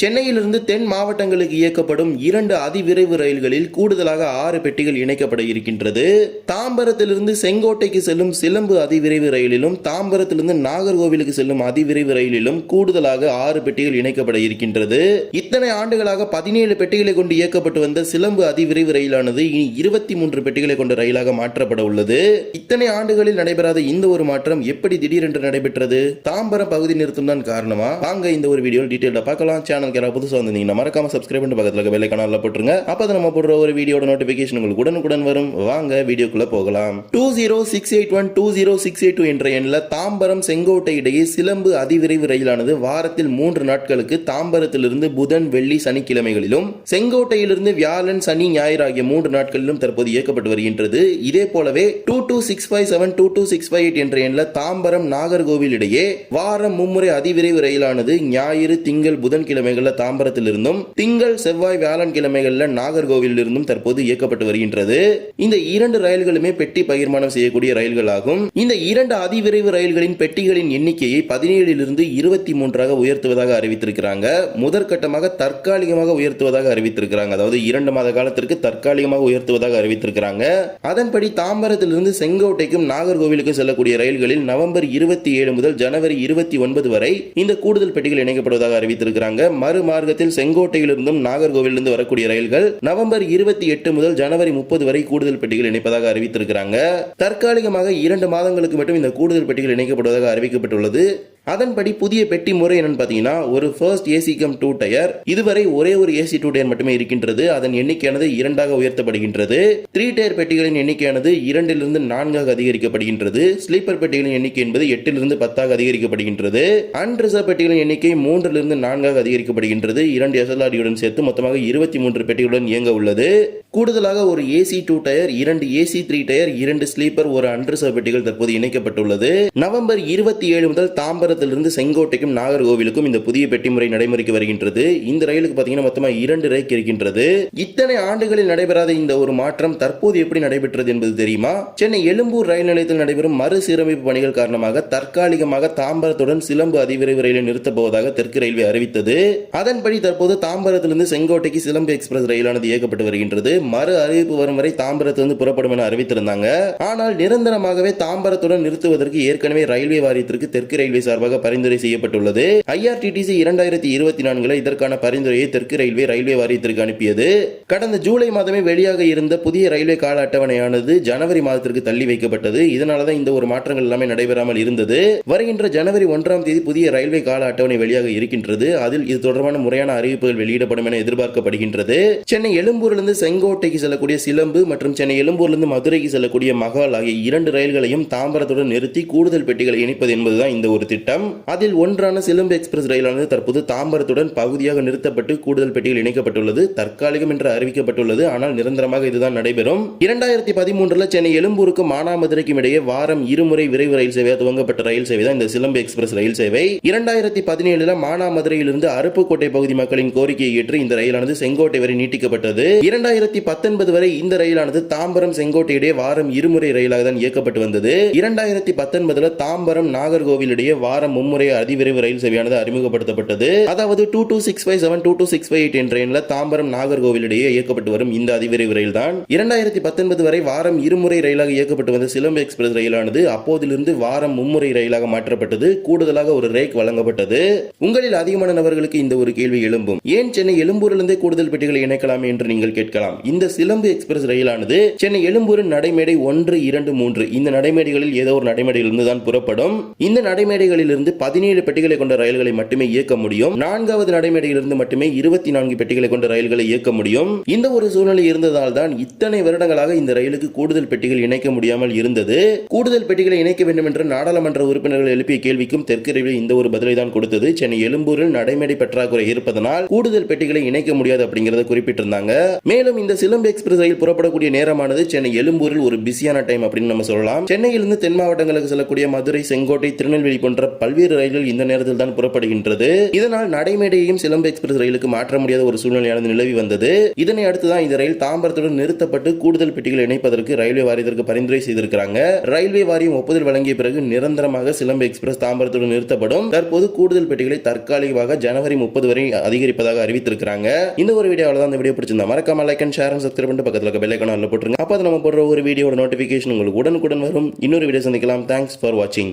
சென்னையிலிருந்து தென் மாவட்டங்களுக்கு இயக்கப்படும் இரண்டு அதிவிரைவு ரயில்களில் கூடுதலாக ஆறு பெட்டிகள் இணைக்கப்பட இருக்கின்றது. தாம்பரத்திலிருந்து செங்கோட்டைக்கு செல்லும் சிலம்பு அதிவிரைவு ரயிலிலும் தாம்பரத்திலிருந்து நாகர்கோவிலுக்கு செல்லும் அதிவிரைவு ரயிலிலும் கூடுதலாக ஆறு பெட்டிகள் இணைக்கப்பட இருக்கின்றது. இத்தனை ஆண்டுகளாக பதினேழு பெட்டிகளை கொண்டு இயக்கப்பட்டு வந்த சிலம்பு அதிவிரைவு ரயிலானது இனி இருபத்தி மூன்று பெட்டிகளை கொண்ட ரயிலாக மாற்றப்பட உள்ளது. இத்தனை ஆண்டுகளில் நடைபெறாத இந்த ஒரு மாற்றம் எப்படி திடீரென்று நடைபெற்றது? தாம்பரம் பகுதி நிறுத்தம் தான் காரணமா? வாங்க இந்த ஒரு வீடியோ டீட்டெயிலாக பார்க்கலாம். சேனல் சேனலுக்கு யாராவது புதுசாக வந்திருந்தீங்கன்னா மறக்காம சப்ஸ்கிரைப் பண்ணி பக்கத்தில் இருக்க வெள்ளை கனாலில் போட்டுருங்க. அப்போ தான் நம்ம போடுற ஒரு வீடியோட நோட்டிஃபிகேஷன் உங்களுக்கு உடனுக்குடன் வரும். வாங்க வீடியோக்குள்ளே போகலாம். Two zero six eight one two zero six eight two என்ற எண்ணில் தாம்பரம் செங்கோட்டை இடையே சிலம்பு அதிவிரைவு ரயிலானது வாரத்தில் மூன்று நாட்களுக்கு தாம்பரத்திலிருந்து புதன் வெள்ளி சனிக்கிழமைகளிலும் செங்கோட்டையிலிருந்து வியாழன் சனி ஞாயிறு ஆகிய மூன்று நாட்களிலும் தற்போது இயக்கப்பட்டு வருகின்றது. இதே போலவே two two six five seven two two six five eight என்ற எண்ணில் தாம்பரம் நாகர்கோவில் இடையே வாரம் மும்முறை அதிவிரைவு ரயிலானது ஞாயிறு திங்கள் புதன்கிழமைகள் புதன்கிழமைகளில் தாம்பரத்திலிருந்தும் திங்கள் செவ்வாய் வியாழன் கிழமைகளில் நாகர்கோவிலில் இருந்தும் தற்போது இயக்கப்பட்டு வருகின்றது. இந்த இரண்டு ரயில்களுமே பெட்டி பகிர்மானம் செய்யக்கூடிய ரயில்கள் ஆகும் இந்த இரண்டு அதிவிரைவு ரயில்களின் பெட்டிகளின் எண்ணிக்கையை பதினேழிலிருந்து இருபத்தி மூன்றாக உயர்த்துவதாக அறிவித்திருக்கிறாங்க. முதற்கட்டமாக தற்காலிகமாக உயர்த்துவதாக அறிவித்திருக்கிறாங்க. அதாவது இரண்டு மாத காலத்திற்கு தற்காலிகமாக உயர்த்துவதாக அறிவித்திருக்கிறாங்க. அதன்படி தாம்பரத்திலிருந்து செங்கோட்டைக்கும் நாகர்கோவிலுக்கும் செல்லக்கூடிய ரயில்களில் நவம்பர் இருபத்தி ஏழு முதல் ஜனவரி இருபத்தி ஒன்பது வரை இந்த கூடுதல் பெட்டிகள் இணைக்கப்படுவதாக அறிவித்திருக்கிறாங்க. மறுமார்க்கத்தில் செங்கோட்டையிலிருந்தும் நாகர்கோவிலிருந்து வரக்கூடிய ரயில்கள் நவம்பர் இருபத்தி எட்டு முதல் ஜனவரி முப்பது வரை கூடுதல் பெட்டிகள் இணைப்பதாக அறிவித்திருக்கிறாங்க. தற்காலிகமாக இரண்டு மாதங்களுக்கு மட்டும் இந்த கூடுதல் பெட்டிகள் இணைக்கப்படுவதாக அறிவிக்கப்பட்டுள்ளது. அதன்படி புதிய பெட்டி முறை என்னன்னு பார்த்தீங்கன்னா ஒரு first AC cum two tier இதுவரை ஒரே ஒரு ஏசி டூ டயர் மட்டுமே இருக்கின்றது. அதன் எண்ணிக்கையானது இரண்டாக உயர்த்தப்படுகின்றது. த்ரீ டயர் பெட்டிகளின் எண்ணிக்கையானது இரண்டிலிருந்து நான்காக அதிகரிக்கப்படுகின்றது. ஸ்லீப்பர் பெட்டிகளின் எண்ணிக்கை என்பது எட்டிலிருந்து பத்தாக அதிகரிக்கப்படுகின்றது. அன்ரிசர்வ் பெட்டிகளின் எண்ணிக்கை மூன்றிலிருந்து நான்காக அதிகரிக்கப்படுகின்றது. இரண்டு எஸ்எல்ஆர்டியுடன் சேர்த்து மொத்தமாக இருபத்தி மூன்று பெட்டிகளுடன் இயங்க உள்ளது. கூடுதலாக ஒரு ஏசி டூ டயர் இரண்டு ஏசி த்ரீ டயர் இரண்டு ஸ்லீப்பர் ஒரு அன்ரிசர்வ் பெட்டிகள் தற்போது இணைக்கப்பட்டுள்ளது. நவம்பர் இருபத்தி ஏழு முதல் தாம்பரத்திலிருந்து செங்கோட்டைக்கும் நாகர்கோவிலுக்கும் இந்த புதிய பெட்டி முறை நடைமுறைக்கு வருகின்றது. இந்த ரயிலுக்கு பார்த்தீங்கன்னா மொத்தமாக இரண்டு ரேக் இருக்கின்றது. இத்தனை ஆண்டுகளில் நடைபெறாத இந்த ஒரு மாற்றம் தற்போது எப்படி நடைபெற்றது என்பது தெரியுமா? சென்னை எழும்பூர் ரயில் நிலையத்தில் நடைபெறும் மறுசீரமைப்பு பணிகள் காரணமாக தற்காலிகமாக தாம்பரத்துடன் சிலம்பு அதிவிரைவு ரயிலை நிறுத்தப் போவதாக தெற்கு ரயில்வே அறிவித்தது. அதன்படி தற்போது தாம்பரத்திலிருந்து செங்கோட்டைக்கு சிலம்பு எக்ஸ்பிரஸ் ரயிலானது இயக்கப்பட்டு வருகின்றது. மறு அறிவிப்பு வரும் வரை தாம்பரத்திலிருந்து புறப்படும் என அறிவித்திருந்தாங்க. ஆனால் நிரந்தரமாகவே தாம்பரத்துடன் நிறுத்துவதற்கு ஏற்கனவே ரயில்வே வாரியத்திற்கு தெற்கு ரயில்வே சார்பாக பரிந்துரை செய்யப்பட்டுள்ளது. ஐஆர்டிடிசி இரண்டாயிரத்தி இருபத்தி நான்குல இதற்கான பரிந்துரையை தெற்கு ரயில்வே ரயில்வே வாரியத்திற்கு அனுப்பியது. கடந்த ஜூலை மாதமே வெளியாக இருந்த புதிய ரயில்வே கால அட்டவணையானது ஜனவரி மாதத்திற்கு தள்ளி வைக்கப்பட்டது. இதனாலதான் இந்த ஒரு மாற்றங்கள் எல்லாமே நடைபெறாமல் இருந்தது. வருகின்ற ஜனவரி ஒன்றாம் தேதி புதிய ரயில்வே கால அட்டவணை வெளியாக இருக்கின்றது. அதில் இது தொடர்பான முறையான அறிவிப்புகள் வெளியிடப்படும் என எதிர்பார்க்கப்படுகின்றது. சென்னை எழும்பூரிலிருந்து செங்கோட்டைக்கு செல்லக்கூடிய சிலம்பு மற்றும் சென்னை எழும்பூரிலிருந்து மதுரைக்கு செல்லக்கூடிய மகால் ஆகிய இரண்டு ரயில்களையும் தாம்பரத்துடன் நிறுத்தி கூடுதல் பெட்டிகளை இணைப்பது என்பதுதான் இந்த ஒரு திட்டம். திட்டம் அதில் ஒன்றான சிலம்பு எக்ஸ்பிரஸ் ரயிலானது தற்போது தாம்பரத்துடன் பகுதியாக நிறுத்தப்பட்டு கூடுதல் பெட்டியில் இணைக்கப்பட்டுள்ளது. தற்காலிகம் என்று அறிவிக்கப்பட்டுள்ளது. ஆனால் நிரந்தரமாக இதுதான் நடைபெறும். இரண்டாயிரத்தி பதிமூன்றுல சென்னை எழும்பூருக்கு மானாமதுரைக்கும் இடையே வாரம் இருமுறை விரைவு ரயில் சேவையாக துவங்கப்பட்ட ரயில் சேவை தான் இந்த சிலம்பு எக்ஸ்பிரஸ் ரயில் சேவை. இரண்டாயிரத்தி பதினேழுல மானாமதுரையிலிருந்து அருப்புக்கோட்டை பகுதி மக்களின் கோரிக்கையை ஏற்று இந்த ரயிலானது செங்கோட்டை வரை நீட்டிக்கப்பட்டது. இரண்டாயிரத்தி பத்தொன்பது வரை இந்த ரயிலானது தாம்பரம் செங்கோட்டை இடையே வாரம் இருமுறை ரயிலாக தான் இயக்கப்பட்டு வந்தது. இரண்டாயிரத்தி பத்தொன்பதுல தாம்பரம் நாகர்கோவில் இடையே வாரம் மும்முறை அதிவிரைவு ரயில் சேவையானது அறிமுகப்படுத்தப்பட்டது. அதாவது two two six five seven two two six five eight என்ற எண்ணில் தாம்பரம் நாகர்கோவில் இடையே இயக்கப்பட்டு வரும் இந்த அதிவிரைவு ரயில் தான் இரண்டாயிரத்தி பத்தொன்பது வரை வாரம் இருமுறை ரயிலாக இயக்கப்பட்டு வந்த சிலம்பு எக்ஸ்பிரஸ் ரயிலானது அப்போதிலிருந்து வாரம் மும்முறை ரயிலாக மாற்றப்பட்டது. கூடுதலாக ஒரு ரேக் வழங்கப்பட்டது. உங்களில் அதிகமான நபர்களுக்கு இந்த ஒரு கேள்வி எழும்பும். ஏன் சென்னை எழும்பூரிலிருந்தே கூடுதல் பெட்டிகளை இணைக்கலாம் என்று நீங்கள் கேட்கலாம். இந்த சிலம்பு எக்ஸ்பிரஸ் ரயிலானது சென்னை எழும்பூரின் நடைமேடை ஒன்று இரண்டு மூன்று இந்த நடைமேடைகளில் ஏதோ ஒரு நடைமேடையிலிருந்து தான் புறப்படும். இந்த நடைமேடைகளில் நடைமேடைகளிலிருந்து பதினேழு பெட்டிகளை கொண்ட ரயில்களை மட்டுமே இயக்க முடியும். நான்காவது நடைமேடையிலிருந்து மட்டுமே இருபத்தி நான்கு பெட்டிகளை கொண்ட ரயில்களை இயக்க முடியும். இந்த ஒரு சூழ்நிலை இருந்ததால் தான் இத்தனை வருடங்களாக இந்த ரயிலுக்கு கூடுதல் பெட்டிகள் இணைக்க முடியாமல் இருந்தது. கூடுதல் பெட்டிகளை இணைக்க வேண்டும் என்று நாடாளுமன்ற உறுப்பினர்கள் எழுப்பிய கேள்விக்கும் தெற்கு ரயில்வே இந்த ஒரு பதிலை தான் கொடுத்தது. சென்னை எழும்பூரில் நடைமேடை பற்றாக்குறை இருப்பதனால் கூடுதல் பெட்டிகளை இணைக்க முடியாது அப்படிங்கறத குறிப்பிட்டிருந்தாங்க. மேலும் இந்த சிலம்பு எக்ஸ்பிரஸ் ரயில் புறப்படக்கூடிய நேரமானது சென்னை எழும்பூரில் ஒரு பிஸியான டைம் அப்படின்னு நம்ம சொல்லலாம். சென்னையிலிருந்து தென் மாவட்டங்களுக்கு செல்லக்கூடிய மதுரை செங்கோட்டை திருநெல்வேலி போன்ற பல்வேறு ரயில்கள் இந்த நேரத்தில் தான் புறப்படுகின்றது. இதனால் நடைமேடையையும் சிலம்பு எக்ஸ்பிரஸ் ரயிலுக்கு மாற்ற முடியாத ஒரு சூழ்நிலையானது நிலவி வந்தது. இதனை அடுத்துதான் இந்த ரயில் தாம்பரத்துடன் நிறுத்தப்பட்டு கூடுதல் பெட்டிகள் இணைப்பதற்கு ரயில்வே வாரியத்திற்கு பரிந்துரை செய்திருக்கிறாங்க. ரயில்வே வாரியம் ஒப்புதல் வழங்கிய பிறகு நிரந்தரமாக சிலம்பு எக்ஸ்பிரஸ் தாம்பரத்துடன் நிறுத்தப்படும். தற்போது கூடுதல் பெட்டிகளை தற்காலிகமாக ஜனவரி முப்பது வரை அதிகரிப்பதாக அறிவித்திருக்கிறாங்க. இந்த ஒரு வீடியோ தான் இந்த வீடியோ பிடிச்சிருந்தா மறக்காம லைக் அண்ட் ஷேர் சப்ஸ்கிரைப் பண்ணிட்டு பக்கத்தில் இருக்க பெல் ஐக்கான போட்டுருங்க. அப்போ நம்ம போடுற ஒரு வீடியோட நோட்டிஃபிகேஷன் உங்களுக்கு உடனுக்குடன் வரும். இன்னொரு வீடியோ சந்திக்கலாம். தேங்க்ஸ் ஃபார் வாட்சிங்